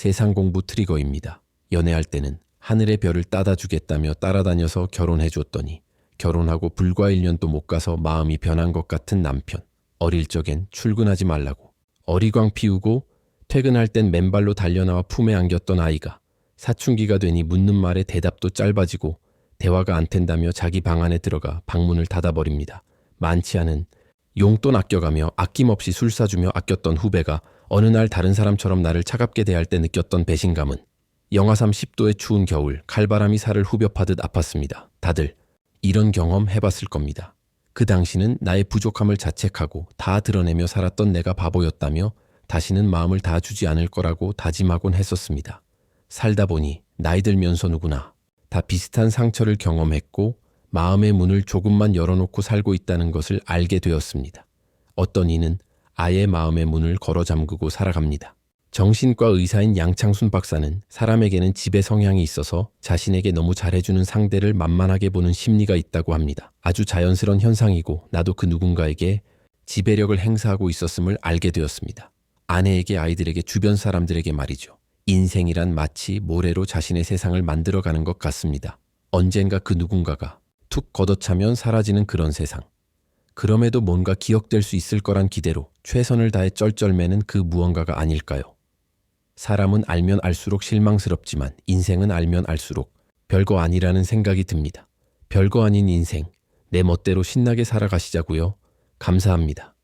세상 공부 트리거입니다. 연애할 때는 하늘의 별을 따다 주겠다며 따라다녀서 결혼해 줬더니 결혼하고 불과 1년도 못 가서 마음이 변한 것 같은 남편. 어릴 적엔 출근하지 말라고 어리광 피우고 퇴근할 땐 맨발로 달려나와 품에 안겼던 아이가 사춘기가 되니 묻는 말에 대답도 짧아지고 대화가 안 된다며 자기 방 안에 들어가 방문을 닫아버립니다. 많지 않은 용돈 아껴가며 아낌없이 술 사주며 아꼈던 후배가 어느 날 다른 사람처럼 나를 차갑게 대할 때 느꼈던 배신감은 영하삼 10도의 추운 겨울 칼바람이 살을 후벼 파듯 아팠습니다. 다들 이런 경험 해봤을 겁니다. 그 당시는 나의 부족함을 자책하고 다 드러내며 살았던 내가 바보였다며 다시는 마음을 다 주지 않을 거라고 다짐하곤 했었습니다. 살다 보니 나이 들면서 누구나 다 비슷한 상처를 경험했고 마음의 문을 조금만 열어놓고 살고 있다는 것을 알게 되었습니다. 어떤 이는 아예 마음의 문을 걸어 잠그고 살아갑니다. 정신과 의사인 양창순 박사는 사람에게는 지배 성향이 있어서 자신에게 너무 잘해주는 상대를 만만하게 보는 심리가 있다고 합니다. 아주 자연스러운 현상이고 나도 그 누군가에게 지배력을 행사하고 있었음을 알게 되었습니다. 아내에게 아이들에게 주변 사람들에게 말이죠. 인생이란 마치 모래로 자신의 세상을 만들어가는 것 같습니다. 언젠가 그 누군가가 툭 걷어차면 사라지는 그런 세상. 그럼에도 뭔가 기억될 수 있을 거란 기대로 최선을 다해 쩔쩔매는 그 무언가가 아닐까요? 사람은 알면 알수록 실망스럽지만 인생은 알면 알수록 별거 아니라는 생각이 듭니다. 별거 아닌 인생, 내 멋대로 신나게 살아가시자고요. 감사합니다.